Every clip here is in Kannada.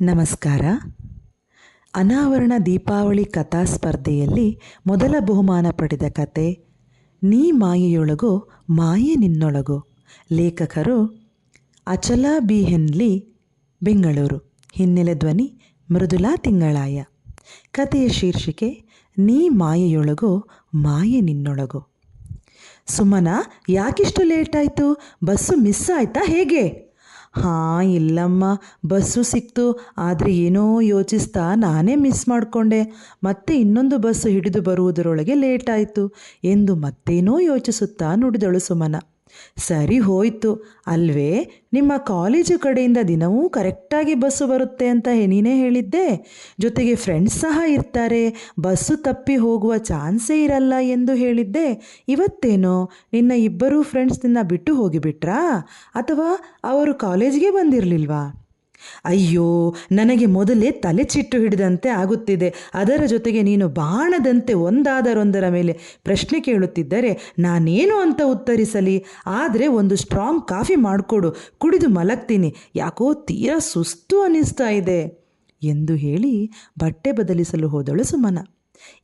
ನಮಸ್ಕಾರ. ಅನಾವರಣ ದೀಪಾವಳಿ ಕಥಾ ಸ್ಪರ್ಧೆಯಲ್ಲಿ ಮೊದಲ ಬಹುಮಾನ ಪಡೆದ ಕತೆ, ನೀ ಮಾಯೆಯೊಳಗೋ, ಮಾಯೆ ನಿನ್ನೊಳಗೋ ಲೇಖಕರು ಅಚಲ ಬಿ. ಹೆನ್ಲಿ, ಬೆಂಗಳೂರು. ಹಿನ್ನೆಲೆ ಧ್ವನಿ, ಮೃದುಲಾ ತಿಂಗಳಾಯ. ಕಥೆಯ ಶೀರ್ಷಿಕೆ, ನೀ ಮಾಯೆಯೊಳಗೋ, ಮಾಯೆ ನಿನ್ನೊಳಗೋ ಸುಮನ, ಯಾಕಿಷ್ಟು ಲೇಟ್ ಆಯಿತು? ಬಸ್ಸು ಮಿಸ್ ಆಯ್ತಾ ಹೇಗೆ? ಹಾಂ, ಇಲ್ಲಮ್ಮ, ಬಸ್ಸು ಸಿಕ್ತು. ಆದರೆ ಏನೋ ಯೋಚಿಸ್ತಾ ನಾನೇ ಮಿಸ್ ಮಾಡಿಕೊಂಡೆ. ಮತ್ತೆ ಇನ್ನೊಂದು ಬಸ್ಸು ಹಿಡಿದು ಬರುವುದರೊಳಗೆ ಲೇಟ್ ಆಯಿತು. ಎಂದು ಮತ್ತೇನೋ ಯೋಚಿಸುತ್ತಾ ನುಡಿದಳು ಸುಮನ. ಸರಿ ಹೋಯ್ತು. ಅಲ್ವೇ, ನಿಮ್ಮ ಕಾಲೇಜು ಕಡೆಯಿಂದ ದಿನವೂ ಕರೆಕ್ಟಾಗಿ ಬಸ್ಸು ಬರುತ್ತೆ ಅಂತ ನೀನೇ ಹೇಳಿದ್ದೆ. ಜೊತೆಗೆ ಫ್ರೆಂಡ್ಸ್ ಸಹ ಇರ್ತಾರೆ. ಬಸ್ಸು ತಪ್ಪಿ ಹೋಗುವ ಚಾನ್ಸೇ ಇರಲ್ಲ ಎಂದು ಹೇಳಿದ್ದೆ. ಇವತ್ತೇನೋ, ನಿನ್ನ ಇಬ್ಬರೂ ಫ್ರೆಂಡ್ಸ್ ನಿನ್ನ ಬಿಟ್ಟು ಹೋಗಿಬಿಟ್ರಾ? ಅಥವಾ ಅವರು ಕಾಲೇಜಿಗೆ ಬಂದಿರಲಿಲ್ವಾ? ಅಯ್ಯೋ, ನನಗೆ ಮೊದಲೇ ತಲೆ ಚಿಟ್ಟು ಹಿಡಿದಂತೆ ಆಗುತ್ತಿದೆ. ಅದರ ಜೊತೆಗೆ ನೀನು ಬಾಣದಂತೆ ಒಂದಾದರೊಂದರ ಮೇಲೆ ಪ್ರಶ್ನೆ ಕೇಳುತ್ತಿದ್ದರೆ ನಾನೇನು ಅಂತ ಉತ್ತರಿಸಲಿ? ಆದರೆ ಒಂದು ಸ್ಟ್ರಾಂಗ್ ಕಾಫಿ ಮಾಡಿಕೊಡು, ಕುಡಿದು ಮಲಗ್ತೀನಿ. ಯಾಕೋ ತೀರಾ ಸುಸ್ತು ಅನ್ನಿಸ್ತಾ ಇದೆ ಎಂದು ಹೇಳಿ ಬಟ್ಟೆ ಬದಲಿಸಲು ಹೋದಳು ಸುಮನ.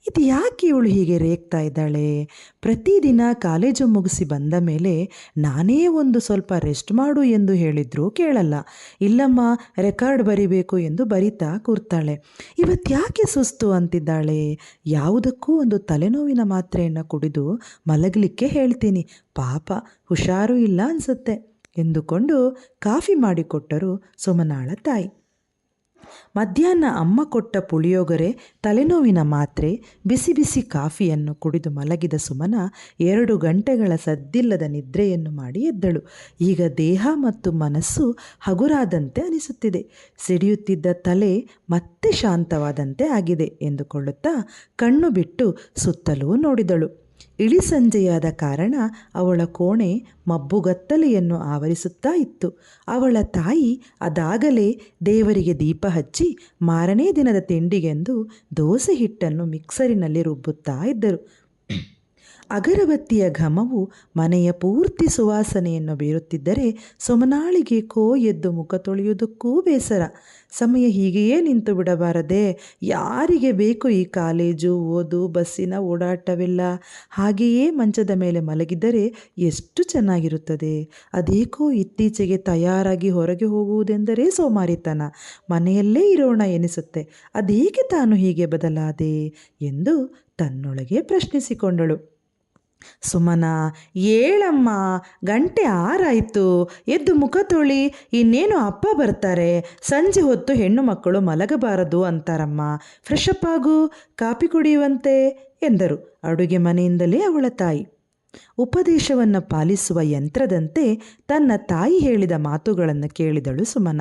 ಇದು ಯಾಕೆ ಇವಳು ಹೀಗೆ ರೇಗ್ತಾ ಇದ್ದಾಳೆ? ಪ್ರತಿದಿನ ಕಾಲೇಜು ಮುಗಿಸಿ ಬಂದ ಮೇಲೆ ನಾನೇ ಒಂದು ಸ್ವಲ್ಪ ರೆಸ್ಟ್ ಮಾಡು ಎಂದು ಹೇಳಿದ್ರೂ ಕೇಳಲ್ಲ. ಇಲ್ಲಮ್ಮ ರೆಕಾರ್ಡ್ ಬರಿಬೇಕು ಎಂದು ಬರಿತಾ ಕೂರ್ತಾಳೆ. ಇವತ್ತ್ಯಾಕೆ ಸುಸ್ತು ಅಂತಿದ್ದಾಳೆ? ಯಾವುದಕ್ಕೂ ಒಂದು ತಲೆನೋವಿನ ಮಾತ್ರೆಯನ್ನು ಕುಡಿದು ಮಲಗಲಿಕ್ಕೆ ಹೇಳ್ತೀನಿ. ಪಾಪ, ಹುಷಾರು ಇಲ್ಲ ಅನಿಸುತ್ತೆ ಎಂದುಕೊಂಡು ಕಾಫಿ ಮಾಡಿಕೊಟ್ಟರು ಸೋಮನಾಳ ತಾಯಿ. ಮಧ್ಯಾಹ್ನ ಅಮ್ಮ ಕೊಟ್ಟ ಪುಳಿಯೋಗರೆ, ತಲೆನೋವಿನ ಮಾತ್ರೆ, ಬಿಸಿ ಬಿಸಿ ಕಾಫಿಯನ್ನು ಕುಡಿದು ಮಲಗಿದ ಸುಮನ ಎರಡು ಗಂಟೆಗಳ ಸದ್ದಿಲ್ಲದ ನಿದ್ರೆಯನ್ನು ಮಾಡಿ ಎದ್ದಳು. ಈಗ ದೇಹ ಮತ್ತು ಮನಸ್ಸು ಹಗುರಾದಂತೆ ಅನಿಸುತ್ತಿದೆ. ಸಿಡಿಯುತ್ತಿದ್ದ ತಲೆ ಮತ್ತೆ ಶಾಂತವಾದಂತೆ ಆಗಿದೆ ಎಂದುಕೊಳ್ಳುತ್ತಾ ಕಣ್ಣು ಬಿಟ್ಟು ಸುತ್ತಲೂ ನೋಡಿದಳು. ಇಳಿ ಸಂಜೆಯಾದ ಕಾರಣ ಅವಳ ಕೋಣೆ ಮಬ್ಬುಗತ್ತಲೆಯನ್ನು ಆವರಿಸುತ್ತಾ ಇತ್ತು. ಅವಳ ತಾಯಿ ಅದಾಗಲೇ ದೇವರಿಗೆ ದೀಪ ಹಚ್ಚಿ ಮಾರನೇ ದಿನದ ತಿಂಡಿಗೆಂದು ದೋಸೆ ಹಿಟ್ಟನ್ನು ಮಿಕ್ಸರಿನಲ್ಲಿ ರುಬ್ಬುತ್ತಾ ಇದ್ದರು. ಅಗರಬತ್ತಿಯ ಘಮವು ಮನೆಯ ಪೂರ್ತಿ ಸುವಾಸನೆಯನ್ನು ಬೀರುತ್ತಿದ್ದರೆ ಸೊಮನಾಳಿಗೆ ಕೋ ಎದ್ದು ಮುಖ ತೊಳೆಯುವುದಕ್ಕೂ ಬೇಸರ. ಸಮಯ ಹೀಗೆಯೇ ನಿಂತು ಬಿಡಬಾರದೆ, ಯಾರಿಗೆ ಬೇಕು ಈ ಕಾಲೇಜು, ಓದು, ಬಸ್ಸಿನ ಓಡಾಟವಿಲ್ಲ? ಹಾಗೆಯೇ ಮಂಚದ ಮೇಲೆ ಮಲಗಿದರೆ ಎಷ್ಟು ಚೆನ್ನಾಗಿರುತ್ತದೆ. ಅದೇಕೋ ಇತ್ತೀಚೆಗೆ ತಯಾರಾಗಿ ಹೊರಗೆ ಹೋಗುವುದೆಂದರೆ ಸೋಮಾರಿತನ. ಮನೆಯಲ್ಲೇ ಇರೋಣ ಎನಿಸುತ್ತೆ. ಅದೇಕೆ ತಾನು ಹೀಗೆ ಬದಲಾದೆ? ಎಂದು ತನ್ನೊಳಗೆ ಪ್ರಶ್ನಿಸಿಕೊಂಡಳು. ಸುಮನ, ಏಳಮ್ಮ, ಗಂಟೆ ಆರಾಯಿತು. ಎದ್ದು ಮುಖ ತೊಳಿ. ಇನ್ನೇನು ಅಪ್ಪ ಬರ್ತಾರೆ. ಸಂಜೆ ಹೊತ್ತು ಹೆಣ್ಣು ಮಕ್ಕಳು ಮಲಗಬಾರದು ಅಂತಾರಮ್ಮ. ಫ್ರೆಶ್ ಆಗು. ಕಾಪಿ ಕುಡಿಯುವಂತೆ, ಎಂದರು ಅಡುಗೆ ಮನೆಯಿಂದಲೇ ಅವಳ ತಾಯಿ. ಉಪದೇಶವನ್ನು ಪಾಲಿಸುವ ಯಂತ್ರದಂತೆ ತನ್ನ ತಾಯಿ ಹೇಳಿದ ಮಾತುಗಳನ್ನು ಕೇಳಿದಳು ಸುಮನ.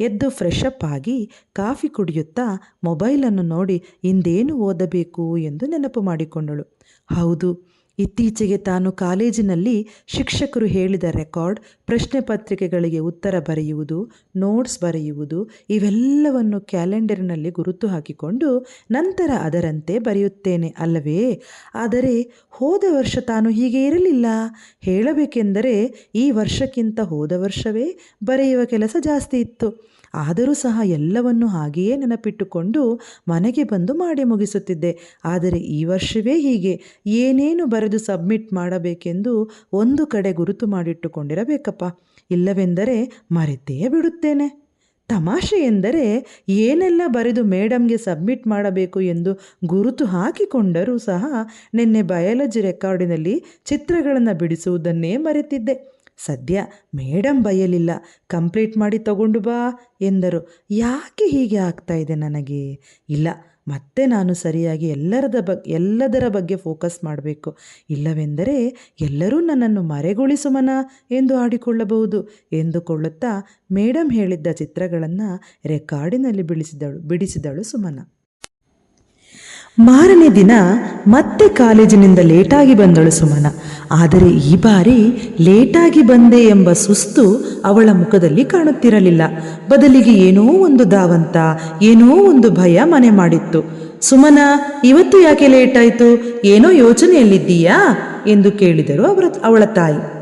ಎದ್ದು ಫ್ರೆಶ್ ಅಪ್ ಆಗಿ ಕಾಫಿ ಕುಡಿಯುತ್ತಾ ಮೊಬೈಲನ್ನು ನೋಡಿ, ಇಂದೇನು ಓದಬೇಕು? ಎಂದು ನೆನಪು ಮಾಡಿಕೊಂಡಳು. ಹೌದು ಇತ್ತೀಚೆಗೆ ತಾನು ಕಾಲೇಜಿನಲ್ಲಿ ಶಿಕ್ಷಕರು ಹೇಳಿದ ರೆಕಾರ್ಡ್, ಪ್ರಶ್ನೆ ಪತ್ರಿಕೆಗಳಿಗೆ ಉತ್ತರ ಬರೆಯುವುದು, ನೋಟ್ಸ್ ಬರೆಯುವುದು, ಇವೆಲ್ಲವನ್ನು ಕ್ಯಾಲೆಂಡರ್ನಲ್ಲಿ ಗುರುತು ಹಾಕಿಕೊಂಡು ನಂತರ ಅದರಂತೆ ಬರೆಯುತ್ತೇನೆ ಅಲ್ಲವೇ? ಆದರೆ ಹೋದ ವರ್ಷ ತಾನು ಹೀಗೆ ಇರಲಿಲ್ಲ. ಹೇಳಬೇಕೆಂದರೆ ಈ ವರ್ಷಕ್ಕಿಂತ ಹೋದ ವರ್ಷವೇ ಬರೆಯುವ ಕೆಲಸ ಜಾಸ್ತಿ ಇತ್ತು. ಆದರೂ ಸಹ ಎಲ್ಲವನ್ನು ಹಾಗೆಯೇ ನೆನಪಿಟ್ಟುಕೊಂಡು ಮನೆಗೆ ಬಂದು ಮಾಡಿ ಮುಗಿಸುತ್ತಿದ್ದೆ. ಆದರೆ ಈ ವರ್ಷವೇ ಹೀಗೆ. ಏನೇನು ಬರೆದು ಸಬ್ಮಿಟ್ ಮಾಡಬೇಕೆಂದು ಒಂದು ಕಡೆ ಗುರುತು ಮಾಡಿಟ್ಟುಕೊಂಡಿರಬೇಕಪ್ಪ. ಇಲ್ಲವೆಂದರೆ ಮರೆತೇ ಬಿಡುತ್ತೇನೆ. ತಮಾಷೆ ಎಂದರೆ ಏನೆಲ್ಲ ಬರೆದು ಮೇಡಮ್ಗೆ ಸಬ್ಮಿಟ್ ಮಾಡಬೇಕು ಎಂದು ಗುರುತು ಹಾಕಿಕೊಂಡರೂ ಸಹ ನಿನ್ನೆ ಬಯಾಲಜಿ ರೆಕಾರ್ಡಿನಲ್ಲಿ ಚಿತ್ರಗಳನ್ನು ಬಿಡಿಸುವುದನ್ನೇ ಮರೆತಿದ್ದೆ. ಸದ್ಯ ಮೇಡಮ್ ಬಯಲಿಲ್ಲ. ಕಂಪ್ಲೀಟ್ ಮಾಡಿ ತಗೊಂಡು ಬಾ ಎಂದರು. ಯಾಕೆ ಹೀಗೆ ಆಗ್ತಾ ಇದೆ ನನಗೆ? ಇಲ್ಲ, ಮತ್ತೆ ನಾನು ಸರಿಯಾಗಿ ಎಲ್ಲರದ ಬಗ್ಗೆ ಎಲ್ಲದರ ಬಗ್ಗೆ ಫೋಕಸ್ ಮಾಡಬೇಕು. ಇಲ್ಲವೆಂದರೆ ಎಲ್ಲರೂ ನನ್ನನ್ನು ಮರೆಗೊಳಿಸುಮನ ಎಂದು ಆಡಿಕೊಳ್ಳಬಹುದು ಎಂದುಕೊಳ್ಳುತ್ತಾ ಮೇಡಮ್ ಹೇಳಿದ್ದ ಚಿತ್ರಗಳನ್ನು ರೆಕಾರ್ಡಿನಲ್ಲಿ ಬಿಡಿಸಿದಳು ಬಿಡಿಸಿದಳು ಸುಮನ. ಮಾರನೇ ದಿನ ಮತ್ತೆ ಕಾಲೇಜಿನಿಂದ ಲೇಟಾಗಿ ಬಂದಳು ಸುಮನ. ಆದರೆ ಈ ಬಾರಿ ಲೇಟಾಗಿ ಬಂದೆ ಎಂಬ ಸುಸ್ತು ಅವಳ ಮುಖದಲ್ಲಿ ಕಾಣುತ್ತಿರಲಿಲ್ಲ. ಬದಲಿಗೆ ಏನೋ ಒಂದು ದಾವಂತ ಏನೋ ಒಂದು ಭಯ ಮನೆ ಮಾಡಿತ್ತು. ಸುಮನ, ಇವತ್ತು ಯಾಕೆ ಲೇಟಾಯಿತು? ಏನೋ ಯೋಚನೆಯಲ್ಲಿದ್ದೀಯಾ? ಎಂದು ಕೇಳಿದರು ಅವರ, ಅವಳ ತಾಯಿ.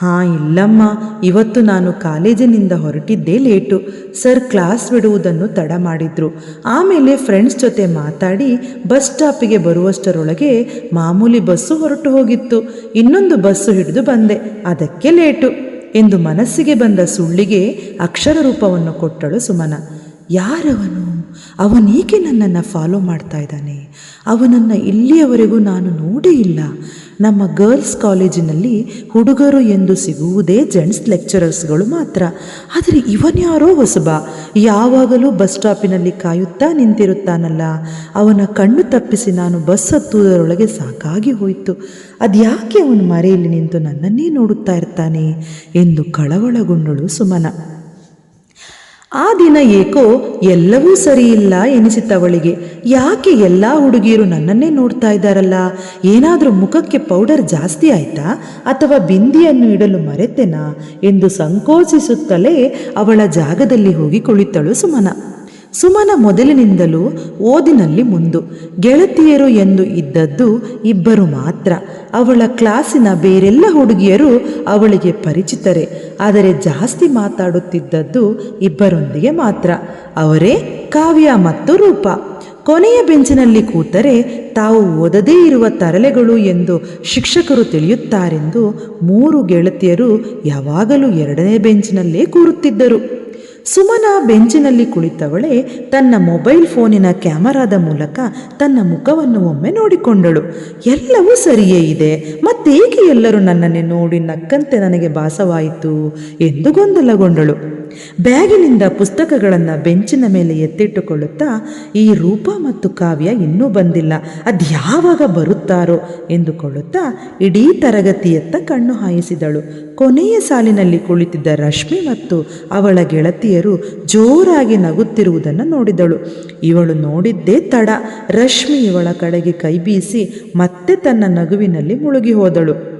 ಹಾಂ, ಇಲ್ಲಮ್ಮ, ಇವತ್ತು ನಾನು ಕಾಲೇಜಿನಿಂದ ಹೊರಟಿದ್ದೇ ಲೇಟು. ಸರ್ ಕ್ಲಾಸ್ ಬಿಡುವುದನ್ನು ತಡ ಮಾಡಿದ್ರು. ಆಮೇಲೆ ಫ್ರೆಂಡ್ಸ್ ಜೊತೆ ಮಾತಾಡಿ ಬಸ್ ಸ್ಟಾಪಿಗೆ ಬರುವಷ್ಟರೊಳಗೆ ಮಾಮೂಲಿ ಬಸ್ಸು ಹೊರಟು ಹೋಗಿತ್ತು. ಇನ್ನೊಂದು ಬಸ್ಸು ಹಿಡಿದು ಬಂದೆ. ಅದಕ್ಕೆ ಲೇಟು ಎಂದು ಮನಸ್ಸಿಗೆ ಬಂದ ಸುಳ್ಳಿಗೆ ಅಕ್ಷರ ರೂಪವನ್ನು ಕೊಟ್ಟಳು ಸುಮನ. ಯಾರವನು? ಅವನೇಕೆ ನನ್ನನ್ನು ಫಾಲೋ ಮಾಡ್ತಾ ಇದ್ದಾನೆ? ಅವನನ್ನು ಇಲ್ಲಿಯವರೆಗೂ ನಾನು ನೋಡೇ ಇಲ್ಲ. ನಮ್ಮ ಗರ್ಲ್ಸ್ ಕಾಲೇಜಿನಲ್ಲಿ ಹುಡುಗರು ಎಂದು ಸಿಗುವುದೇ ಜೆಂಟ್ಸ್ ಲೆಕ್ಚರರ್ಸ್ಗಳು ಮಾತ್ರ. ಆದರೆ ಇವನ್ಯಾರೋ ಹೊಸಬ. ಯಾವಾಗಲೂ ಬಸ್ ಸ್ಟಾಪಿನಲ್ಲಿ ಕಾಯುತ್ತಾ ನಿಂತಿರುತ್ತಾನಲ್ಲ. ಅವನ ಕಣ್ಣು ತಪ್ಪಿಸಿ ನಾನು ಬಸ್ ಹತ್ತುವುದರೊಳಗೆ ಸಾಕಾಗಿ ಹೋಯಿತು. ಅದ್ಯಾಕೆ ಅವನು ಮರೆಯಲ್ಲಿ ನಿಂತು ನನ್ನನ್ನೇ ನೋಡುತ್ತಾ ಇರ್ತಾನೆ? ಎಂದು ಕಳವಳಗೊಂಡಳು ಸುಮನ. ಆ ದಿನ ಏಕೋ, ಎಲ್ಲವೂ ಸರಿಯಿಲ್ಲ ಅವಳಿಗೆ ಯಾಕೆ ಎಲ್ಲ ಹುಡುಗಿಯರು ನನ್ನನ್ನೇ ನೋಡ್ತಾ ಇದ್ದಾರಲ್ಲ? ಏನಾದರೂ ಮುಖಕ್ಕೆ ಪೌಡರ್ ಜಾಸ್ತಿ ಆಯ್ತಾ? ಅಥವಾ ಬಿಂದಿಯನ್ನು ಇಡಲು ಮರೆತೆನಾ? ಎಂದು ಸಂಕೋಚಿಸುತ್ತಲೇ ಅವಳ ಜಾಗದಲ್ಲಿ ಹೋಗಿ ಕುಳಿತಳು ಸುಮನ. ಸುಮನ ಮೊದಲಿನಿಂದಲೂ ಓದಿನಲ್ಲಿ ಮುಂದು, ಗೆಳತಿಯರು ಎಂದು ಇದ್ದದ್ದು ಇಬ್ಬರು ಮಾತ್ರ. ಅವಳ ಕ್ಲಾಸಿನ ಬೇರೆಲ್ಲ ಹುಡುಗಿಯರು ಅವಳಿಗೆ ಪರಿಚಿತರೆ, ಆದರೆ ಜಾಸ್ತಿ ಮಾತಾಡುತ್ತಿದ್ದದ್ದು ಇಬ್ಬರೊಂದಿಗೆ ಮಾತ್ರ. ಅವರೇ ಕಾವ್ಯ ಮತ್ತು ರೂಪ. ಕೊನೆಯ ಬೆಂಚಿನಲ್ಲಿ ಕೂತರೆ ತಾವು ಓದದೇ ಇರುವ ತರಲೆಗಳು ಎಂದು ಶಿಕ್ಷಕರು ತಿಳಿಯುತ್ತಾರೆಂದು ಮೂರು ಗೆಳತಿಯರು ಯಾವಾಗಲೂ ಎರಡನೇ ಬೆಂಚಿನಲ್ಲೇ ಕೂರುತ್ತಿದ್ದರು. ಸುಮನ ಬೆಂಚಿನಲ್ಲಿ ಕುಳಿತವಳೆ ತನ್ನ ಮೊಬೈಲ್ ಫೋನಿನ ಕ್ಯಾಮರಾದ ಮೂಲಕ ತನ್ನ ಮುಖವನ್ನು ಒಮ್ಮೆ ನೋಡಿಕೊಂಡಳು. ಎಲ್ಲವೂ ಸರಿಯೇ ಇದೆ. ಮತ್ತೇಕೆ ಎಲ್ಲರೂ ನನ್ನನ್ನೇ ನೋಡಿ ನಕ್ಕಂತೆ ನನಗೆ ಭಾಸವಾಯಿತು? ಎಂದು ಗೊಂದಲಗೊಂಡಳು. ಬ್ಯಾಗಿನಿಂದ ಪುಸ್ತಕಗಳನ್ನು ಬೆಂಚಿನ ಮೇಲೆ ಎತ್ತಿಟ್ಟುಕೊಳ್ಳುತ್ತಾ ಈ ರೂಪ ಮತ್ತು ಕಾವ್ಯ ಇನ್ನೂ ಬಂದಿಲ್ಲ. ಅದು ಯಾವಾಗ ಬರುತ್ತಾರೋ ಎಂದುಕೊಳ್ಳುತ್ತಾ ಇಡೀ ತರಗತಿಯತ್ತ ಕಣ್ಣು ಹಾಯಿಸಿದಳು. ಕೊನೆಯ ಸಾಲಿನಲ್ಲಿ ಕುಳಿತಿದ್ದ ರಶ್ಮಿ ಮತ್ತು ಅವಳ ಗೆಳತಿಯರು ಜೋರಾಗಿ ನಗುತ್ತಿರುವುದನ್ನು ನೋಡಿದಳು. ಇವಳು ನೋಡಿದ್ದೇ ತಡ. ರಶ್ಮಿ ಇವಳ ಕಡೆಗೆ ಕೈ ಬೀಸಿ ಮತ್ತೆ ತನ್ನ ನಗುವಿನಲ್ಲಿ ಮುಳುಗಿ ಹೋದಳು.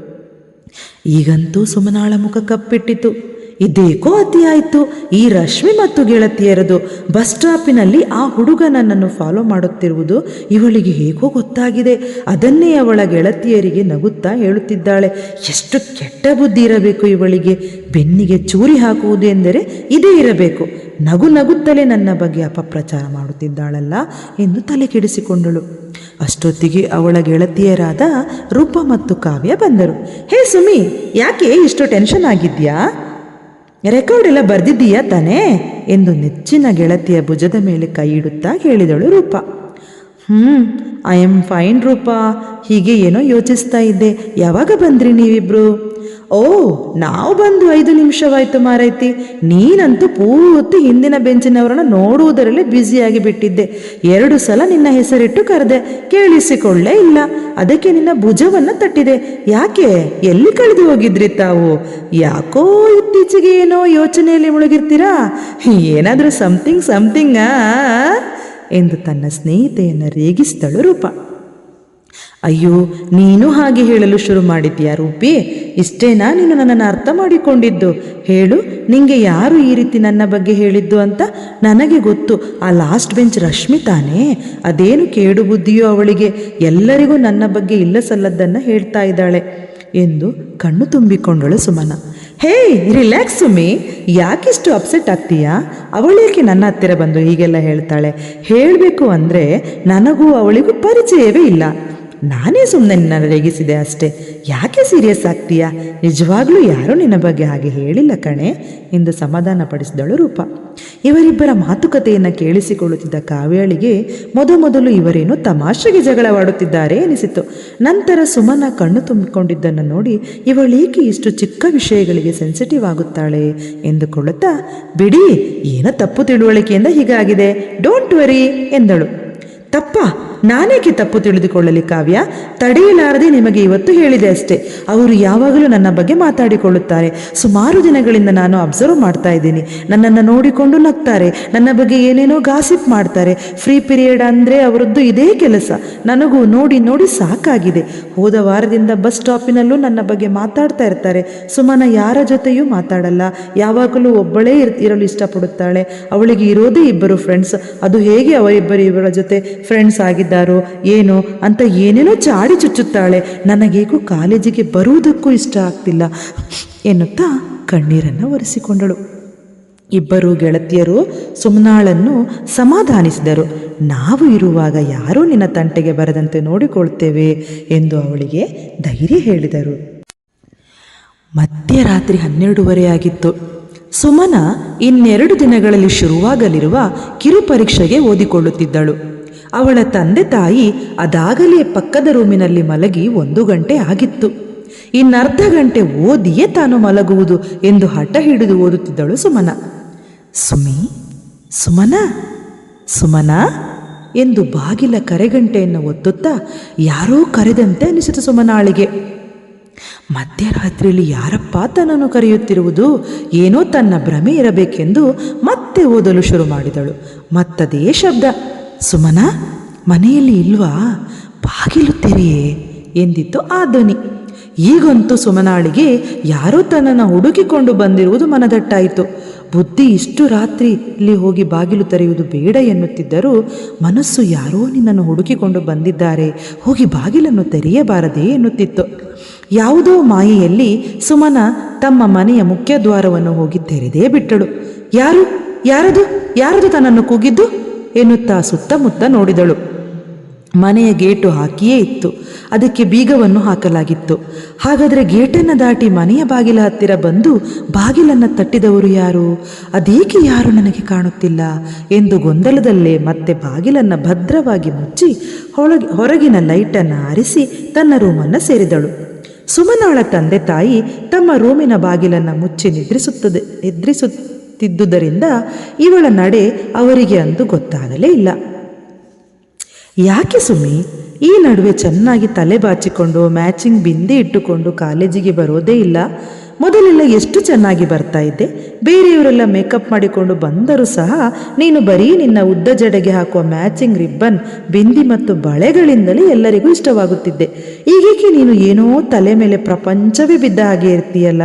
ಈಗಂತೂ ಸುಮನಾಳ ಮುಖ ಕಪ್ಪಿಟ್ಟಿತು. ಇದೇಕೋ ಅತಿಯಾಯಿತು. ಈ ರಶ್ಮಿ ಮತ್ತು ಗೆಳತಿಯರದು ಬಸ್ ಸ್ಟಾಪಿನಲ್ಲಿ ಆ ಹುಡುಗ ನನ್ನನ್ನು ಫಾಲೋ ಮಾಡುತ್ತಿರುವುದು ಇವಳಿಗೆ ಹೇಗೋ ಗೊತ್ತಾಗಿದೆ. ಅದನ್ನೇ ಅವಳ ಗೆಳತಿಯರಿಗೆ ನಗುತ್ತಾ ಹೇಳುತ್ತಿದ್ದಾಳೆ. ಎಷ್ಟು ಕೆಟ್ಟ ಬುದ್ಧಿ ಇರಬೇಕು ಇವಳಿಗೆ. ಬೆನ್ನಿಗೆ ಚೂರಿ ಹಾಕುವುದು ಎಂದರೆ ಇದೇ ಇರಬೇಕು. ನಗು ನಗುತ್ತಲೇ ನನ್ನ ಬಗ್ಗೆ ಅಪಪ್ರಚಾರ ಮಾಡುತ್ತಿದ್ದಾಳಲ್ಲ ಎಂದು ತಲೆ ಕೆಡಿಸಿಕೊಂಡಳು. ಅಷ್ಟೊತ್ತಿಗೆ ಅವಳ ಗೆಳತಿಯರಾದ ರೂಪ ಮತ್ತು ಕಾವ್ಯ ಬಂದರು. ಹೇ ಸುಮಿ, ಯಾಕೆ ಇಷ್ಟು ಟೆನ್ಷನ್ ಆಗಿದ್ಯಾ ರೆಕಾರ್ಡ್ ಎಲ್ಲ ಬರ್ದಿದ್ದೀಯಾ ತಾನೇ? ಎಂದು ನೆಚ್ಚಿನ ಗೆಳತಿಯ ಭುಜದ ಮೇಲೆ ಕೈ ಇಡುತ್ತಾ ಹೇಳಿದಳು ರೂಪ. ಹ್ಞೂ ಐ ಆಮ್ ಫೈನ್ ರೂಪ. ಹೀಗೆ ಏನೋ ಯೋಚಿಸ್ತಾ ಇದ್ದೆ. ಯಾವಾಗ ಬಂದ್ರಿ ನೀವಿಬ್ರು? ಓ ನಾವು ಬಂದು ಐದು ನಿಮಿಷವಾಯ್ತು ಮಾರೈತಿ. ನೀನಂತೂ ಪೂರ್ತಿ ಹಿಂದಿನ ಬೆಂಚಿನವರನ್ನು ನೋಡುವುದರಲ್ಲಿ ಬ್ಯುಸಿಯಾಗಿ ಬಿಟ್ಟಿದ್ದೆ. ಎರಡು ಸಲ ನಿನ್ನ ಹೆಸರಿಟ್ಟು ಕರೆದೆ, ಕೇಳಿಸಿಕೊಳ್ಳೇ ಇಲ್ಲ. ಅದಕ್ಕೆ ನಿನ್ನ ಭುಜವನ್ನು ತಟ್ಟಿದೆ. ಯಾಕೆ? ಎಲ್ಲಿ ಕಳೆದು ಹೋಗಿದ್ರಿ ತಾವು? ಯಾಕೋ ಇತ್ತೀಚೆಗೆ ಏನೋ ಯೋಚನೆಯಲ್ಲಿ ಮುಳುಗಿರ್ತೀರಾ? ಏನಾದರೂ ಸಮಥಿಂಗ್ ಸಮಥಿಂಗಾ ಎಂದು ತನ್ನ ಸ್ನೇಹಿತೆಯನ್ನು ರೇಗಿಸಿದಳು ರೂಪ. ಅಯ್ಯೋ, ನೀನು ಹಾಗೆ ಹೇಳಲು ಶುರು ಮಾಡಿದ್ಯಾ ರೂಪಿ? ಇಷ್ಟೇನಾ ನೀನು ನನ್ನನ್ನು ಅರ್ಥ ಮಾಡಿಕೊಂಡಿದ್ದು? ಹೇಳು, ನಿಂಗೆ ಯಾರು ಈ ರೀತಿ ನನ್ನ ಬಗ್ಗೆ ಹೇಳಿದ್ದು ಅಂತ? ನನಗೆ ಗೊತ್ತು, ಆ ಲಾಸ್ಟ್ ಬೆಂಚ್ ರಶ್ಮಿ ತಾನೇ. ಅದೇನು ಕೇಡು ಬುದ್ಧಿಯೋ ಅವಳಿಗೆ, ಎಲ್ಲರಿಗೂ ನನ್ನ ಬಗ್ಗೆ ಇಲ್ಲ ಸಲ್ಲದ್ದನ್ನು ಹೇಳ್ತಾ ಇದ್ದಾಳೆ ಎಂದು ಕಣ್ಣು ತುಂಬಿಕೊಂಡಳು ಸುಮನ. ಹೇ, ರಿಲ್ಯಾಕ್ಸ್ ಸುಮಿ, ಯಾಕಿಷ್ಟು ಅಪ್ಸೆಟ್ ಆಗ್ತೀಯಾ? ಅವಳೇಕೆ ನನ್ನ ಹತ್ತಿರ ಬಂದು ಹೀಗೆಲ್ಲ ಹೇಳ್ತಾಳೆ? ಹೇಳಬೇಕು ಅಂದರೆ ನನಗೂ ಅವಳಿಗೂ ಪರಿಚಯವೇ ಇಲ್ಲ. ನಾನೇ ಸುಮ್ಮನೆ ನಿನ್ನನ್ನು ರೇಗಿಸಿದೆ ಅಷ್ಟೇ. ಯಾಕೆ ಸೀರಿಯಸ್ ಆಗ್ತೀಯಾ? ನಿಜವಾಗ್ಲೂ ಯಾರೂ ನಿನ್ನ ಬಗ್ಗೆ ಹಾಗೆ ಹೇಳಿಲ್ಲ ಕಣೆ, ಎಂದು ಸಮಾಧಾನಪಡಿಸಿದಳು ರೂಪ. ಇವರಿಬ್ಬರ ಮಾತುಕತೆಯನ್ನು ಕೇಳಿಸಿಕೊಳ್ಳುತ್ತಿದ್ದ ಕಾವ್ಯಾಳಿಗೆ ಮೊದಮೊದಲು ಇವರೇನು ತಮಾಷೆಗೆ ಜಗಳವಾಡುತ್ತಿದ್ದಾರೆ ಎನಿಸಿತು. ನಂತರ ಸುಮನ ಕಣ್ಣು ತುಂಬಿಕೊಂಡಿದ್ದನ್ನು ನೋಡಿ ಇವಳೇಕೆ ಇಷ್ಟು ಚಿಕ್ಕ ವಿಷಯಗಳಿಗೆ ಸೆನ್ಸಿಟಿವ್ ಆಗುತ್ತಾಳೆ? ಎಂದುಕೊಳ್ಳುತ್ತಾ, ಬಿಡಿ, ಏನೋ ತಪ್ಪು ತಿಳುವಳಿಕೆಯಿಂದ ಹೀಗಾಗಿದೆ. ಡೋಂಟ್ ವರಿ ಎಂದಳು. ತಪ್ಪ? ನಾನೇಕೆ ತಪ್ಪು ತಿಳಿದುಕೊಳ್ಳಲಿ ಕಾವ್ಯ? ತಡೆಯಲಾರದೆ ನಿಮಗೆ ಇವತ್ತು ಹೇಳಿದೆ ಅಷ್ಟೇ. ಅವರು ಯಾವಾಗಲೂ ನನ್ನ ಬಗ್ಗೆ ಮಾತಾಡಿಕೊಳ್ಳುತ್ತಾರೆ. ಸುಮಾರು ದಿನಗಳಿಂದ ನಾನು ಅಬ್ಸರ್ವ್ ಮಾಡ್ತಾ ಇದ್ದೀನಿ. ನನ್ನನ್ನು ನೋಡಿಕೊಂಡು ನಗ್ತಾರೆ. ನನ್ನ ಬಗ್ಗೆ ಏನೇನೋ ಗಾಸಿಪ್ ಮಾಡ್ತಾರೆ. ಫ್ರೀ ಪೀರಿಯಡ್ ಅಂದರೆ ಅವರದ್ದು ಇದೇ ಕೆಲಸ. ನನಗೂ ನೋಡಿ ನೋಡಿ ಸಾಕಾಗಿದೆ. ಹೋದ ವಾರದಿಂದ ಬಸ್ ಸ್ಟಾಪಿನಲ್ಲೂ ನನ್ನ ಬಗ್ಗೆ ಮಾತಾಡ್ತಾ ಇರ್ತಾರೆ. ಸುಮನ ಯಾರ ಜೊತೆಯೂ ಮಾತಾಡಲ್ಲ. ಯಾವಾಗಲೂ ಒಬ್ಬಳೇ ಇರ್, ಇರಲು ಇಷ್ಟಪಡುತ್ತಾಳೆ. ಅವಳಿಗೆ ಇರೋದೇ ಇಬ್ಬರು ಫ್ರೆಂಡ್ಸ್ ಅದು ಹೇಗೆ ಅವರಿಬ್ಬರು ಇವರ ಜೊತೆ ಫ್ರೆಂಡ್ಸ್ ಆಗಿದ್ದಾರೆ? ಮಾಡಿದ್ದಾರೋ ಏನೋ ಅಂತ ಏನೇನೋ ಚಾಡಿ ಚುಚ್ಚುತ್ತಾಳೆ. ನನಗೇಗೂ ಕಾಲೇಜಿಗೆ ಬರುವುದಕ್ಕೂ ಇಷ್ಟ ಆಗ್ತಿಲ್ಲ ಎನ್ನುತ್ತಾ ಕಣ್ಣೀರನ್ನು ಒರೆಸಿಕೊಂಡಳು. ಇಬ್ಬರು ಗೆಳತಿಯರು ಸುಮ್ನಾಳನ್ನು ಸಮಾಧಾನಿಸಿದರು. ನಾವು ಇರುವಾಗ ಯಾರೂ ನಿನ್ನ ತಂಟೆಗೆ ಬರದಂತೆ ನೋಡಿಕೊಳ್ತೇವೆ ಎಂದು ಅವಳಿಗೆ ಧೈರ್ಯ ಹೇಳಿದರು. ಮಧ್ಯರಾತ್ರಿ ಹನ್ನೆರಡೂವರೆ ಆಗಿತ್ತು. ಸುಮನ ಇನ್ನೆರಡು ದಿನಗಳಲ್ಲಿ ಶುರುವಾಗಲಿರುವ ಕಿರುಪರೀಕ್ಷೆಗೆ ಓದಿಕೊಳ್ಳುತ್ತಿದ್ದಳು. ಅವಳ ತಂದೆ ತಾಯಿ ಅದಾಗಲೇ ಪಕ್ಕದ ರೂಮಿನಲ್ಲಿ ಮಲಗಿ ಒಂದು ಗಂಟೆ ಆಗಿತ್ತು. ಇನ್ನರ್ಧ ಗಂಟೆ ಓದಿಯೇ ತಾನು ಮಲಗುವುದು ಎಂದು ಹಠ ಹಿಡಿದು ಓದುತ್ತಿದ್ದಳು ಸುಮನ. ಸುಮಿ, ಸುಮನ ಸುಮನ? ಎಂದು ಬಾಗಿಲ ಕರೆಗಂಟೆಯನ್ನು ಒತ್ತುತ್ತಾ ಯಾರೋ ಕರೆದಂತೆ ಅನಿಸಿತು ಸುಮನಾಳಿಗೆ ಮಧ್ಯರಾತ್ರಿಯಲ್ಲಿ ಯಾರಪ್ಪ ತನ್ನನ್ನು ಕರೆಯುತ್ತಿರುವುದು? ಏನೋ ತನ್ನ ಭ್ರಮೆ ಇರಬೇಕೆಂದು ಮತ್ತೆ ಓದಲು ಶುರು ಮಾಡಿದಳು. ಮತ್ತದೇ ಶಬ್ದ. ಸುಮನ, ಮನೆಯಲ್ಲಿ ಇಲ್ವಾ? ಬಾಗಿಲು ತೆರೆಯೇ ಎಂದಿತ್ತು ಆ ಧ್ವನಿ ಈಗಂತೂ ಸುಮನಾಳಿಗೆ ಯಾರೋ ತನ್ನನ್ನು ಹುಡುಕಿಕೊಂಡು ಬಂದಿರುವುದು ಮನದಟ್ಟಾಯಿತು. ಬುದ್ಧಿ ಇಷ್ಟು ರಾತ್ರಿ ಹೋಗಿ ಬಾಗಿಲು ತೆರೆಯುವುದು ಬೇಡ ಎನ್ನುತ್ತಿದ್ದರೂ ಮನಸ್ಸು ಯಾರೋ ನಿನ್ನನ್ನು ಹುಡುಕಿಕೊಂಡು ಬಂದಿದ್ದಾರೆ, ಹೋಗಿ ಬಾಗಿಲನ್ನು ತೆರೆಯಬಾರದೇ ಎನ್ನುತ್ತಿತ್ತು. ಯಾವುದೋ ಮಾಯೆಯಲ್ಲಿ ಸುಮನ ತಮ್ಮ ಮನೆಯ ಮುಖ್ಯ ದ್ವಾರವನ್ನು ಹೋಗಿ ತೆರೆದೇ ಬಿಟ್ಟಳು. ಯಾರು? ಯಾರದು? ಯಾರದು ತನ್ನನ್ನು ಕೂಗಿದ್ದು? ಎನ್ನುತ್ತಾ ಸುತ್ತಮುತ್ತ ನೋಡಿದಳು. ಮನೆಯ ಗೇಟು ಹಾಕಿಯೇ ಇತ್ತು. ಅದಕ್ಕೆ ಬೀಗವನ್ನು ಹಾಕಲಾಗಿತ್ತು. ಹಾಗಾದರೆ ಗೇಟನ್ನು ದಾಟಿ ಮನೆಯ ಬಾಗಿಲ ಹತ್ತಿರ ಬಂದು ಬಾಗಿಲನ್ನು ತಟ್ಟಿದವರು ಯಾರು? ಅದೇಕೆ ಯಾರು ನನಗೆ ಕಾಣುತ್ತಿಲ್ಲ ಎಂದು ಗೊಂದಲದಲ್ಲೇ ಮತ್ತೆ ಬಾಗಿಲನ್ನು ಭದ್ರವಾಗಿ ಮುಚ್ಚಿ ಹೊರಗಿನ ಲೈಟನ್ನು ಆರಿಸಿ ತನ್ನ ರೂಮನ್ನು ಸೇರಿದಳು. ಸುಮನಾಳ ತಂದೆ ತಾಯಿ ತಮ್ಮ ರೂಮಿನ ಬಾಗಿಲನ್ನು ಮುಚ್ಚಿ ನಿದ್ರಿಸುತ್ತದೆ ನಿದ್ರಿಸುತ್ತಿದ್ದುದರಿಂದ ಇವಳ ನಡೆ ಅವರಿಗೆ ಅಂದು ಗೊತ್ತಾಗಲೇ ಇಲ್ಲ. ಯಾಕೆ ಸುಮಿ? ಈ ನಡುವೆ ಚೆನ್ನಾಗಿ ತಲೆ ಬಾಚಿಕೊಂಡು ಮ್ಯಾಚಿಂಗ್ ಬಿಂದಿ ಇಟ್ಟುಕೊಂಡು ಕಾಲೇಜಿಗೆ ಬರೋದೇ ಇಲ್ಲ. ಮೊದಲೆಲ್ಲ ಎಷ್ಟು ಚೆನ್ನಾಗಿ ಬರ್ತಾ ಇದ್ದೆ ಬೇರೆಯವರೆಲ್ಲ ಮೇಕಪ್ ಮಾಡಿಕೊಂಡು ಬಂದರೂ ಸಹ ನೀನು ಬರೀ ನಿನ್ನ ಉದ್ದ ಜಡೆಗೆ ಹಾಕುವ ಮ್ಯಾಚಿಂಗ್ ರಿಬ್ಬನ್ ಬಿಂದಿ ಮತ್ತು ಬಳೆಗಳಿಂದಲೇ ಎಲ್ಲರಿಗೂ ಇಷ್ಟವಾಗುತ್ತಿದ್ದೆ. ಈಗೇಕೆ ನೀನು ಏನೋ ತಲೆ ಮೇಲೆ ಪ್ರಪಂಚವೇ ಬಿದ್ದ ಹಾಗೆ ಇರ್ತೀಯಲ್ಲ.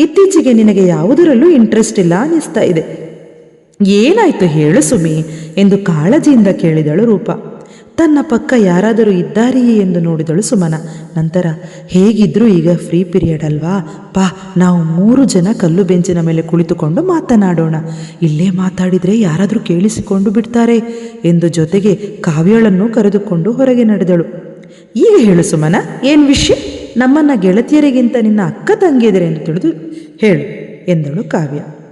ಇತ್ತೀಚೆಗೆ ನಿನಗೆ ಯಾವುದರಲ್ಲೂ ಇಂಟ್ರೆಸ್ಟ್ ಇಲ್ಲ ಅನ್ನಿಸ್ತಾ ಇದೆ. ಏನಾಯ್ತು ಹೇಳು ಸುಮಿ ಎಂದು ಕಾಳಜಿಯಿಂದ ಕೇಳಿದಳು ರೂಪ. ತನ್ನ ಪಕ್ಕ ಯಾರಾದರೂ ಇದ್ದಾರೆಯೇ ಎಂದು ನೋಡಿದಳು ಸುಮನ. ನಂತರ, ಹೇಗಿದ್ರೂ ಈಗ ಫ್ರೀ ಪೀರಿಯಡ್ ಅಲ್ವಾ? ಬಾ ನಾವು ಮೂರು ಜನ ಕಲ್ಲು ಬೆಂಚಿನ ಮೇಲೆ ಕುಳಿತುಕೊಂಡು ಮಾತನಾಡೋಣ. ಇಲ್ಲೇ ಮಾತಾಡಿದರೆ ಯಾರಾದರೂ ಕೇಳಿಸಿಕೊಂಡು ಬಿಡ್ತಾರೆ ಎಂದು ಜೊತೆಗೆ ಕಾವ್ಯಳನ್ನು ಕರೆದುಕೊಂಡು ಹೊರಗೆ ನಡೆದಳು. ಈಗ ಹೇಳು ಸುಮನ, ಏನು ವಿಷಯ? ನಮ್ಮನ್ನ ಗೆಳತಿಯರಿಗಿಂತ ನಿನ್ನ ಅಕ್ಕ ತಂಗಿಯದರೆ ಎಂದು ತಿಳಿದು ಹೇಳು ಎಂದಳು ಕಾವ್ಯ.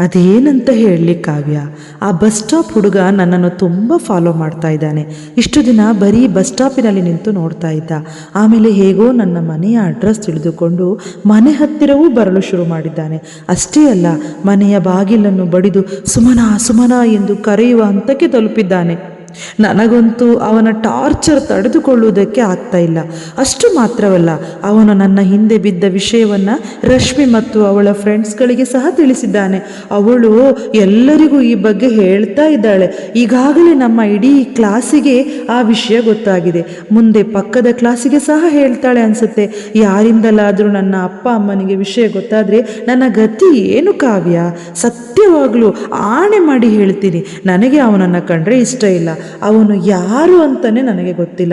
ಅದೇನಂತ ಹೇಳಲಿ ಕಾವ್ಯ, ಆ ಬಸ್ ಸ್ಟಾಪ್ ಹುಡುಗ ನನ್ನನ್ನು ತುಂಬ ಫಾಲೋ ಮಾಡ್ತಾ ಇದ್ದಾನೆ. ಇಷ್ಟು ದಿನ ಬರೀ ಬಸ್ ಸ್ಟಾಪಿನಲ್ಲಿ ನಿಂತು ನೋಡ್ತಾ ಇದ್ದ. ಆಮೇಲೆ ಹೇಗೋ ನನ್ನ ಮನೆಯ ಅಡ್ರೆಸ್ ತಿಳಿದುಕೊಂಡು ಮನೆ ಹತ್ತಿರವೂ ಬರಲು ಶುರು ಮಾಡಿದ್ದಾನೆ. ಅಷ್ಟೇ ಅಲ್ಲ, ಮನೆಯ ಬಾಗಿಲನ್ನು ಬಡಿದು ಸುಮನ ಸುಮನ ಎಂದು ಕರೆಯುವ ಹಂತಕ್ಕೆ ತಲುಪಿದ್ದಾನೆ. ನನಗಂತೂ ಅವನ ಟಾರ್ಚರ್ ತಡೆದುಕೊಳ್ಳುವುದಕ್ಕೆ ಆಗ್ತಾ ಇಲ್ಲ. ಅಷ್ಟು ಮಾತ್ರವಲ್ಲ, ಅವನು ನನ್ನ ಹಿಂದೆ ಬಿದ್ದ ವಿಷಯವನ್ನು ರಶ್ಮಿ ಮತ್ತು ಅವಳ ಫ್ರೆಂಡ್ಸ್ಗಳಿಗೆ ಸಹ ತಿಳಿಸಿದ್ದಾನೆ. ಅವಳು ಎಲ್ಲರಿಗೂ ಈ ಬಗ್ಗೆ ಹೇಳ್ತಾ ಇದ್ದಾಳೆ. ಈಗಾಗಲೇ ನಮ್ಮ ಇಡೀ ಕ್ಲಾಸಿಗೆ ಆ ವಿಷಯ ಗೊತ್ತಾಗಿದೆ. ಮುಂದೆ ಪಕ್ಕದ ಕ್ಲಾಸಿಗೆ ಸಹ ಹೇಳ್ತಾಳೆ ಅನಿಸುತ್ತೆ. ಯಾರಿಂದಲಾದರೂ ನನ್ನ ಅಪ್ಪ ಅಮ್ಮನಿಗೆ ವಿಷಯ ಗೊತ್ತಾದರೆ ನನ್ನ ಗತಿ ಏನು ಕಾವ್ಯ? ಸತ್ಯವಾಗ್ಲೂ ಆಣೆ ಮಾಡಿ ಹೇಳ್ತೀನಿ. ನನಗೆ ಅವನನ್ನು ಕಂಡ್ರೆ ಇಷ್ಟ ಇಲ್ಲ. ಅವನು ಯಾರು ಅಂತಲೇ ನನಗೆ ಗೊತ್ತಿಲ್ಲ.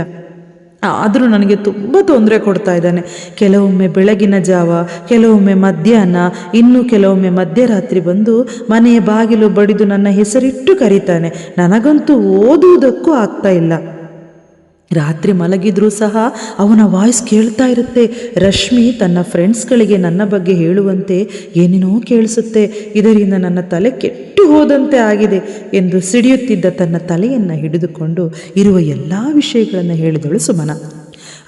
ಆದರೂ ನನಗೆ ತುಂಬ ತೊಂದರೆ ಕೊಡ್ತಾ ಇದ್ದಾನೆ. ಕೆಲವೊಮ್ಮೆ ಬೆಳಗಿನ ಜಾವ, ಕೆಲವೊಮ್ಮೆ ಮಧ್ಯಾಹ್ನ, ಇನ್ನು ಕೆಲವೊಮ್ಮೆ ಮಧ್ಯರಾತ್ರಿ ಬಂದು ಮನೆಯ ಬಾಗಿಲು ಬಡಿದು ನನ್ನ ಹೆಸರಿಟ್ಟು ಕರೀತಾನೆ. ನನಗಂತೂ ಓದುವುದಕ್ಕೂ ಆಗ್ತಾ ಇಲ್ಲ. ರಾತ್ರಿ ಮಲಗಿದ್ರೂ ಸಹ ಅವನ ವಾಯ್ಸ್ ಕೇಳ್ತಾ ಇರುತ್ತೆ. ರಶ್ಮಿ ತನ್ನ ಫ್ರೆಂಡ್ಸ್ಗಳಿಗೆ ನನ್ನ ಬಗ್ಗೆ ಹೇಳುವಂತೆ ಏನೇನೋ ಕೇಳಿಸುತ್ತೆ. ಇದರಿಂದ ನನ್ನ ತಲೆ ಕೆಟ್ಟು ಹೋದಂತೆ ಆಗಿದೆ ಎಂದು ಸಿಡಿಯುತ್ತಿದ್ದ ತನ್ನ ತಲೆಯನ್ನು ಹಿಡಿದುಕೊಂಡು ಇರುವ ಎಲ್ಲ ವಿಷಯಗಳನ್ನು ಹೇಳಿದಳು ಸುಮನ.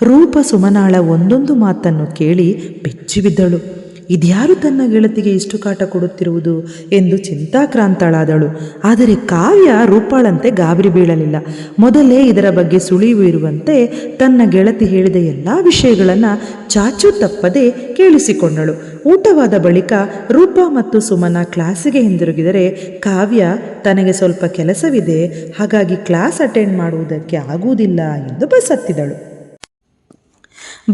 ರೂಪ ಸುಮನಾಳ ಒಂದೊಂದು ಮಾತನ್ನು ಕೇಳಿ ಬೆಚ್ಚಿ ಬಿದ್ದಳು ಇದ್ಯಾರು ತನ್ನ ಗೆಳತಿಗೆ ಇಷ್ಟು ಕಾಟ ಕೊಡುತ್ತಿರುವುದು ಎಂದು ಚಿಂತಾಕ್ರಾಂತಳಾದಳು. ಆದರೆ ಕಾವ್ಯ ರೂಪಾಳಂತೆ ಗಾಬರಿ ಬೀಳಲಿಲ್ಲ. ಮೊದಲೇ ಇದರ ಬಗ್ಗೆ ಸುಳಿವು ಇರುವಂತೆ ತನ್ನ ಗೆಳತಿ ಹೇಳಿದ ಎಲ್ಲ ವಿಷಯಗಳನ್ನು ಚಾಚು ತಪ್ಪದೆ ಕೇಳಿಸಿಕೊಂಡಳು. ಊಟವಾದ ಬಳಿಕ ರೂಪಾ ಮತ್ತು ಸುಮನ ಕ್ಲಾಸಿಗೆ ಹಿಂದಿರುಗಿದರೆ ಕಾವ್ಯ, ತನಗೆ ಸ್ವಲ್ಪ ಕೆಲಸವಿದೆ, ಹಾಗಾಗಿ ಕ್ಲಾಸ್ ಅಟೆಂಡ್ ಮಾಡುವುದಕ್ಕೆ ಆಗುವುದಿಲ್ಲ ಎಂದು ಬಸ್ ಹತ್ತಿದಳು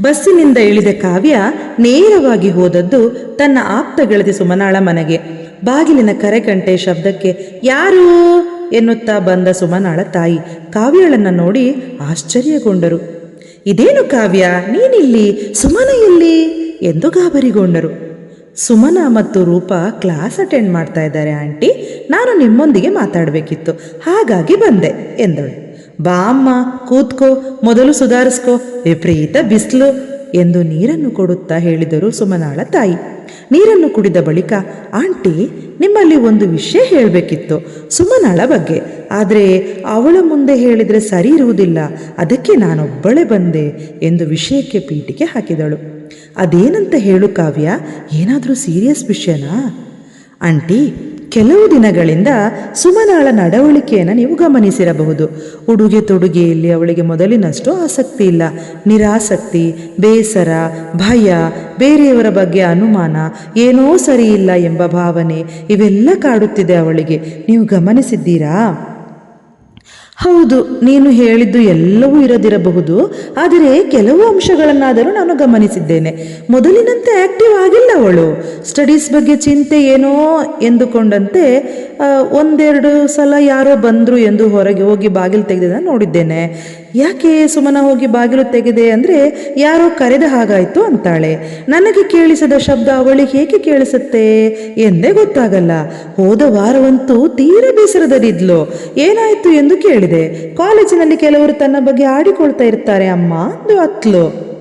ಬಸ್ಸಿನಿಂದ ಇಳಿದ ಕಾವ್ಯ ನೇರವಾಗಿ ಹೋದದ್ದು ತನ್ನ ಆಪ್ತ ಗೆಳತಿ ಸುಮನಾಳ ಮನೆಗೆ. ಬಾಗಿಲಿನ ಕರೆಗಂಟೆ ಶಬ್ದಕ್ಕೆ, ಯಾರು? ಎನ್ನುತ್ತಾ ಬಂದ ಸುಮನಾಳ ತಾಯಿ ಕಾವ್ಯಳನ್ನ ನೋಡಿ ಆಶ್ಚರ್ಯಗೊಂಡರು. ಇದೇನು ಕಾವ್ಯ? ನೀನಿಲ್ಲಿ? ಸುಮನ ಎಲ್ಲಿ? ಎಂದು ಗಾಬರಿಗೊಂಡರು. ಸುಮನ ಮತ್ತು ರೂಪ ಕ್ಲಾಸ್ ಅಟೆಂಡ್ ಮಾಡ್ತಾ ಇದ್ದಾರೆ, ಆಂಟಿ, ನಾನು ನಿಮ್ಮೊಂದಿಗೆ ಮಾತಾಡಬೇಕಿತ್ತು. ಹಾಗಾಗಿ ಬಂದೆ, ಎಂದಳು. ಬಾ ಅಮ್ಮ, ಕೂತ್ಕೋ, ಮೊದಲು ಸುಧಾರಿಸ್ಕೋ. ವಿಪರೀತ ಬಿಸಿಲು ಎಂದು ನೀರನ್ನು ಕೊಡುತ್ತಾ ಹೇಳಿದರು ಸುಮನಾಳ ತಾಯಿ. ನೀರನ್ನು ಕುಡಿದ ಬಳಿಕ, ಆಂಟಿ, ನಿಮ್ಮಲ್ಲಿ ಒಂದು ವಿಷಯ ಹೇಳಬೇಕಿತ್ತು ಸುಮನಾಳ ಬಗ್ಗೆ. ಆದರೆ ಅವಳ ಮುಂದೆ ಹೇಳಿದರೆ ಸರಿ ಇರುವುದಿಲ್ಲ. ಅದಕ್ಕೆ ನಾನೊಬ್ಬಳೆ ಬಂದೆ ಎಂದು ವಿಷಯಕ್ಕೆ ಪೀಠಿಕೆ ಹಾಕಿದಳು. ಅದೇನಂತ ಹೇಳು ಕಾವ್ಯ, ಏನಾದರೂ ಸೀರಿಯಸ್ ವಿಷಯನಾ? ಆಂಟಿ ಕೆಲವು ದಿನಗಳಿಂದ ಸುಮನಾಳ ನಡವಳಿಕೆಯನ್ನು ನೀವು ಗಮನಿಸಿರಬಹುದು. ಉಡುಗೆ ತೊಡುಗೆಯಲ್ಲಿ ಅವಳಿಗೆ ಮೊದಲಿನಷ್ಟು ಆಸಕ್ತಿ ಇಲ್ಲ. ನಿರಾಸಕ್ತಿ, ಬೇಸರ, ಭಯ, ಬೇರೆಯವರ ಬಗ್ಗೆ ಅನುಮಾನ, ಏನೋ ಸರಿ ಇಲ್ಲ ಎಂಬ ಭಾವನೆ ಇವೆಲ್ಲ ಕಾಡುತ್ತಿದೆ ಅವಳಿಗೆ. ನೀವು ಗಮನಿಸಿದ್ದೀರಾ? ಹೌದು, ನೀನು ಹೇಳಿದ್ದು ಎಲ್ಲವೂ ಇರದಿರಬಹುದು, ಆದರೆ ಕೆಲವು ಅಂಶಗಳನ್ನಾದರೂ ನಾನು ಗಮನಿಸಿದ್ದೇನೆ. ಮೊದಲಿನಂತೆ ಆಕ್ಟಿವ್ ಆಗಿಲ್ಲ ಅವಳು. ಸ್ಟಡೀಸ್ ಬಗ್ಗೆ ಚಿಂತೆ ಏನೋ ಎಂದುಕೊಂಡಂತೆ ಒಂದೆರಡು ಸಲ ಯಾರೋ ಬಂದರು ಎಂದು ಹೊರಗೆ ಹೋಗಿ ಬಾಗಿಲು ತೆಗೆದ ನೋಡಿದ್ದೇನೆ. ಯಾಕೆ ಸುಮನ ಹೋಗಿ ಬಾಗಿಲು ತೆಗೆದೆ ಅಂದರೆ ಯಾರೋ ಕರೆದ ಹಾಗಾಯಿತು ಅಂತಾಳೆ. ನನಗೆ ಕೇಳಿಸದ ಶಬ್ದ ಅವಳಿಗೆ ಹೇಗೆ ಕೇಳಿಸುತ್ತೆ? ಎಂದೇ ಗೊತ್ತಾಗಲ್ಲ. ಹೋದ ವಾರವಂತೂ ತೀರ ಬೇಸರದಲ್ಲಿದ್ಲು. ಏನಾಯಿತು ಎಂದು ಕೇಳಿದೆ. ಕಾಲೇಜಿನಲ್ಲಿ ಕೆಲವರು ತನ್ನ ಬಗ್ಗೆ ಆಡಿಕೊಳ್ತಾ ಇರ್ತಾರೆ ಅಮ್ಮ ಅಂದು ಅತ್ಲು.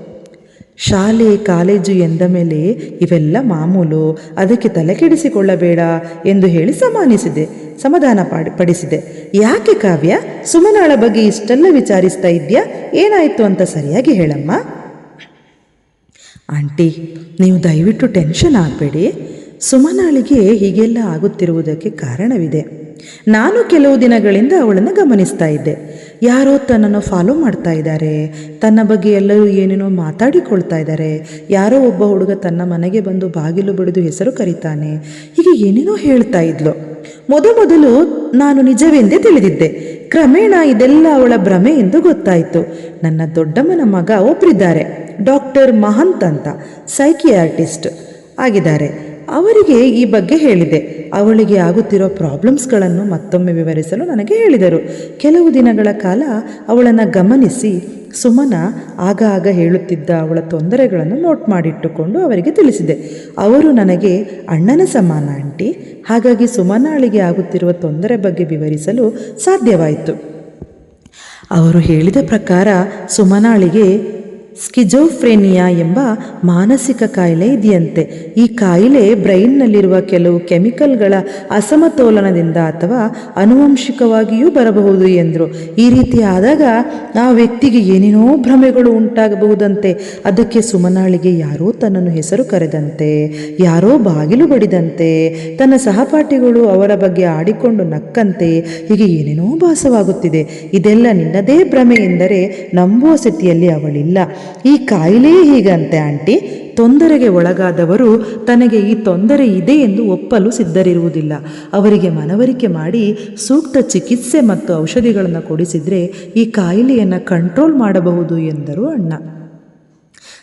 ಶಾಲೆ, ಕಾಲೇಜು ಎಂದ ಮೇಲೆ ಇವೆಲ್ಲ ಮಾಮೂಲು. ಅದಕ್ಕೆ ತಲೆ ಕೆಡಿಸಿಕೊಳ್ಳಬೇಡ ಎಂದು ಹೇಳಿ ಸಮಾನಿಸಿದೆ, ಸಮಾಧಾನ ಪಾಡಿ, ಪಡಿಸಿದೆ. ಯಾಕೆ ಕಾವ್ಯ? ಸುಮನಾಳ ಬಗ್ಗೆ ಇಷ್ಟೆಲ್ಲ ವಿಚಾರಿಸ್ತಾ ಇದ್ಯಾ? ಏನಾಯಿತು ಅಂತ ಸರಿಯಾಗಿ ಹೇಳಮ್ಮ. ಆಂಟಿ, ನೀವು ದಯವಿಟ್ಟು ಟೆನ್ಷನ್ ಆಗಬೇಡಿ. ಸುಮನಾಳಿಗೆ ಹೀಗೆಲ್ಲ ಆಗುತ್ತಿರುವುದಕ್ಕೆ ಕಾರಣವಿದೆ. ನಾನು ಕೆಲವು ದಿನಗಳಿಂದ ಅವಳನ್ನು ಗಮನಿಸ್ತಾ ಇದ್ದೆ. ಯಾರೋ ತನ್ನನ್ನು ಫಾಲೋ ಮಾಡ್ತಾ ಇದ್ದಾರೆ. ತನ್ನ ಬಗ್ಗೆ ಎಲ್ಲರೂ ಏನೇನೋ ಮಾತಾಡಿಕೊಳ್ತಾ ಇದ್ದಾರೆ. ಯಾರೋ ಒಬ್ಬ ಹುಡುಗ ತನ್ನ ಮನೆಗೆ ಬಂದು ಬಾಗಿಲು ಬಿಡಿದು ಹೆಸರು ಕರೀತಾನೆ. ಹೀಗೆ ಏನೇನೋ ಹೇಳ್ತಾ ಇದ್ಲು. ಮೊದಮೊದಲು ನಾನು ನಿಜವೆಂದೇ ತಿಳಿದಿದ್ದೆ. ಕ್ರಮೇಣ ಇದೆಲ್ಲ ಅವಳ ಭ್ರಮೆ ಎಂದು ಗೊತ್ತಾಯಿತು. ನನ್ನ ದೊಡ್ಡಮ್ಮನ ಮಗ ಒಬ್ಬರಿದ್ದಾರೆ ಡಾಕ್ಟರ್ ಮಹಂತ್ ಅಂತ ಸೈಕಿಯಾರ್ಟಿಸ್ಟ್ ಆಗಿದ್ದಾರೆ. ಅವರಿಗೆ ಈ ಬಗ್ಗೆ ಹೇಳಿದೆ. ಅವಳಿಗೆ ಆಗುತ್ತಿರೋ ಪ್ರಾಬ್ಲಮ್ಸ್ಗಳನ್ನು ಮತ್ತೊಮ್ಮೆ ವಿವರಿಸಲು ನನಗೆ ಹೇಳಿದರು. ಕೆಲವು ದಿನಗಳ ಕಾಲ ಅವಳನ್ನು ಗಮನಿಸಿ ಸುಮನ ಆಗ ಆಗ ಹೇಳುತ್ತಿದ್ದ ಅವಳ ತೊಂದರೆಗಳನ್ನು ನೋಟ್ ಮಾಡಿಟ್ಟುಕೊಂಡು ಅವರಿಗೆ ತಿಳಿಸಿದೆ. ಅವರು ನನಗೆ, ಅಣ್ಣನ ಸಮಾನ ಆಂಟಿ, ಹಾಗಾಗಿ ಸುಮನಾಳಿಗೆ ಆಗುತ್ತಿರುವ ತೊಂದರೆ ಬಗ್ಗೆ ವಿವರಿಸಲು ಸಾಧ್ಯವಾಯಿತು. ಅವರು ಹೇಳಿದ ಪ್ರಕಾರ ಸುಮನಾಳಿಗೆ ಸ್ಕಿಜೋಫ್ರೇನಿಯಾ ಎಂಬ ಮಾನಸಿಕ ಕಾಯಿಲೆ ಇದೆಯಂತೆ. ಈ ಕಾಯಿಲೆ ಬ್ರೈನ್ನಲ್ಲಿರುವ ಕೆಲವು ಕೆಮಿಕಲ್ಗಳ ಅಸಮತೋಲನದಿಂದ ಅಥವಾ ಅನುವಂಶಿಕವಾಗಿಯೂ ಬರಬಹುದು ಎಂದರು. ಈ ರೀತಿ ಆದಾಗ ಆ ವ್ಯಕ್ತಿಗೆ ಏನೇನೋ ಭ್ರಮೆಗಳು ಉಂಟಾಗಬಹುದಂತೆ. ಅದಕ್ಕೆ ಸುಮನಾಳಿಗೆ ಯಾರೋ ತನ್ನನ್ನು ಹೆಸರು ಕರೆದಂತೆ, ಯಾರೋ ಬಾಗಿಲು ಬಡಿದಂತೆ, ತನ್ನ ಸಹಪಾಠಿಗಳು ಅವರ ಬಗ್ಗೆ ಆಡಿಕೊಂಡು ನಕ್ಕಂತೆ, ಹೀಗೆ ಏನೇನೋ ಭಾಸವಾಗುತ್ತಿದೆ. ಇದೆಲ್ಲ ನಿನ್ನದೇ ಭ್ರಮೆ ಎಂದರೆ ನಂಬುವ ಸ್ಥಿತಿಯಲ್ಲಿ ಅವಳಿಲ್ಲ. ಈ ಕಾಯಿಲೆಯೇ ಹೀಗಂತೆ ಆಂಟಿ, ತೊಂದರೆಗೆ ಒಳಗಾದವರು ತನಗೆ ಈ ತೊಂದರೆ ಇದೆ ಎಂದು ಒಪ್ಪಲು ಸಿದ್ಧರಿರುವುದಿಲ್ಲ. ಅವರಿಗೆ ಮನವರಿಕೆ ಮಾಡಿ ಸೂಕ್ತ ಚಿಕಿತ್ಸೆ ಮತ್ತು ಔಷಧಿಗಳನ್ನು ಕೊಡಿಸಿದರೆ ಈ ಕಾಯಿಲೆಯನ್ನು ಕಂಟ್ರೋಲ್ ಮಾಡಬಹುದು ಎಂದರು ಅಣ್ಣ.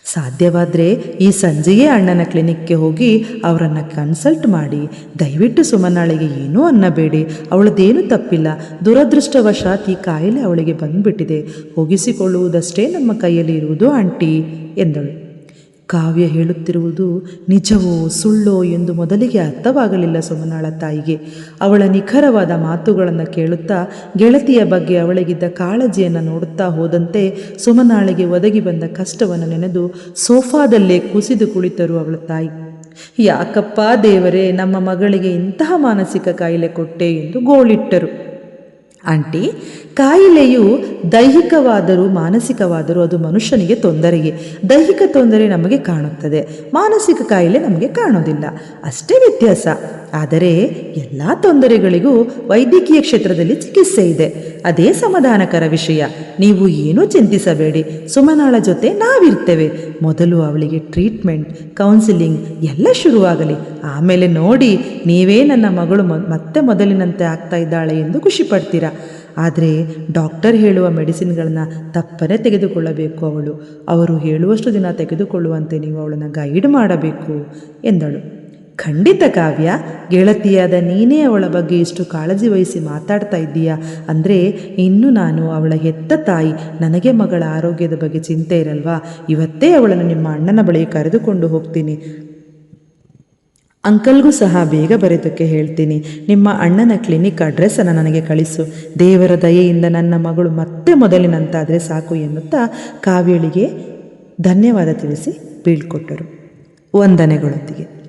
ಸಾಧ್ಯವಾದರೆ ಈ ಸಂಜೆಯೇ ಅಣ್ಣನ ಕ್ಲಿನಿಕ್ಗೆ ಹೋಗಿ ಅವರನ್ನು ಕನ್ಸಲ್ಟ್ ಮಾಡಿ. ದಯವಿಟ್ಟು ಸುಮನಾಳಿಗೆ ಏನೂ ಅನ್ನಬೇಡಿ. ಅವಳದೇನೂ ತಪ್ಪಿಲ್ಲ. ದುರದೃಷ್ಟವಶಾತ್ ಈ ಕಾಯಿಲೆ ಅವಳಿಗೆ ಬಂದ್ಬಿಟ್ಟಿದೆ. ಹೋಗಿಸಿಕೊಳ್ಳುವುದಷ್ಟೇ ನಮ್ಮ ಕೈಯಲ್ಲಿ ಇರುವುದು ಆಂಟಿ, ಎಂದಳು. ಕಾವ್ಯ ಹೇಳುತ್ತಿರುವುದು ನಿಜವೋ ಸುಳ್ಳೋ ಎಂದು ಮೊದಲಿಗೆ ಅರ್ಥವಾಗಲಿಲ್ಲ ಸುಮನಾಳ ತಾಯಿಗೆ. ಅವಳ ನಿಖರವಾದ ಮಾತುಗಳನ್ನು ಕೇಳುತ್ತಾ ಗೆಳತಿಯ ಬಗ್ಗೆ ಅವಳಿಗಿದ್ದ ಕಾಳಜಿಯನ್ನು ನೋಡುತ್ತಾ ಹೋದಂತೆ ಸುಮನಾಳಿಗೆ ಒದಗಿ ಬಂದ ಕಷ್ಟವನ್ನು ನೆನೆದು ಸೋಫಾದಲ್ಲೇ ಕುಸಿದು ಕುಳಿತರು ಅವಳ ತಾಯಿ. ಯಾಕಪ್ಪ ದೇವರೇ, ನಮ್ಮ ಮಗಳಿಗೆ ಇಂತಹ ಮಾನಸಿಕ ಕಾಯಿಲೆ ಕೊಟ್ಟೆ ಎಂದು ಗೋಳಿಟ್ಟರು. ಆಂಟಿ, ಕಾಯಿಲೆಯು ದೈಹಿಕವಾದರೂ ಮಾನಸಿಕವಾದರೂ ಅದು ಮನುಷ್ಯನಿಗೆ ತೊಂದರೆಗೆ. ದೈಹಿಕ ತೊಂದರೆ ನಮಗೆ ಕಾಣುತ್ತದೆ, ಮಾನಸಿಕ ಕಾಯಿಲೆ ನಮಗೆ ಕಾಣೋದಿಲ್ಲ. ಅಷ್ಟೇ ವ್ಯತ್ಯಾಸ. ಆದರೆ ಎಲ್ಲ ತೊಂದರೆಗಳಿಗೂ ವೈದ್ಯಕೀಯ ಕ್ಷೇತ್ರದಲ್ಲಿ ಚಿಕಿತ್ಸೆ ಇದೆ. ಅದೇ ಸಮಾಧಾನಕರ ವಿಷಯ. ನೀವು ಏನೂ ಚಿಂತಿಸಬೇಡಿ. ಸುಮನಾಳ ಜೊತೆ ನಾವಿರ್ತೇವೆ. ಮೊದಲು ಅವಳಿಗೆ ಟ್ರೀಟ್ಮೆಂಟ್, ಕೌನ್ಸಿಲಿಂಗ್ ಎಲ್ಲ ಶುರುವಾಗಲಿ. ಆಮೇಲೆ ನೋಡಿ, ನೀವೇ ನನ್ನ ಮಗಳು ಮತ್ತೆ ಮೊದಲಿನಂತೆ ಆಗ್ತಾ ಇದ್ದಾಳೆ ಎಂದು ಖುಷಿ ಪಡ್ತೀರಾ ಆದರೆ ಡಾಕ್ಟರ್ ಹೇಳುವ ಮೆಡಿಸಿನ್ಗಳನ್ನು ತಪ್ಪನೇ ತೆಗೆದುಕೊಳ್ಳಬೇಕು ಅವಳು. ಅವರು ಹೇಳುವಷ್ಟು ದಿನ ತೆಗೆದುಕೊಳ್ಳುವಂತೆ ನೀವು ಅವಳನ್ನು ಗೈಡ್ ಮಾಡಬೇಕು, ಎಂದಳು. ಖಂಡಿತ ಕಾವ್ಯ, ಗೆಳತಿಯಾದ ನೀನೇ ಅವಳ ಬಗ್ಗೆ ಇಷ್ಟು ಕಾಳಜಿ ವಹಿಸಿ ಮಾತಾಡ್ತಾ ಇದ್ದೀಯಾ? ಅಂದರೆ ಇನ್ನು ನಾನು ಅವಳ ಹೆತ್ತ ತಾಯಿ, ನನಗೆ ಮಗಳ ಆರೋಗ್ಯದ ಬಗ್ಗೆ ಚಿಂತೆ ಇರಲ್ವಾ? ಇವತ್ತೇ ಅವಳನ್ನು ನಿಮ್ಮ ಅಣ್ಣನ ಬಳಿ ಕರೆದುಕೊಂಡು ಹೋಗ್ತೀನಿ. ಅಂಕಲ್ಗೂ ಸಹ ಬೇಗ ಬರೆದಕ್ಕೆ ಹೇಳ್ತೀನಿ. ನಿಮ್ಮ ಅಣ್ಣನ ಕ್ಲಿನಿಕ್ ಅಡ್ರೆಸ್ಸನ್ನು ನನಗೆ ಕಳಿಸು. ದೇವರ ದಯೆಯಿಂದ ನನ್ನ ಮಗಳು ಮತ್ತೆ ಮೊದಲಿನಂತಾದರೆ ಸಾಕು ಎನ್ನುತ್ತಾ ಕಾವ್ಯಳಿಗೆ ಧನ್ಯವಾದ ತಿಳಿಸಿ ಬೀಳ್ಕೊಟ್ಟರು. ವಂದನೆಗಳೊಂದಿಗೆ.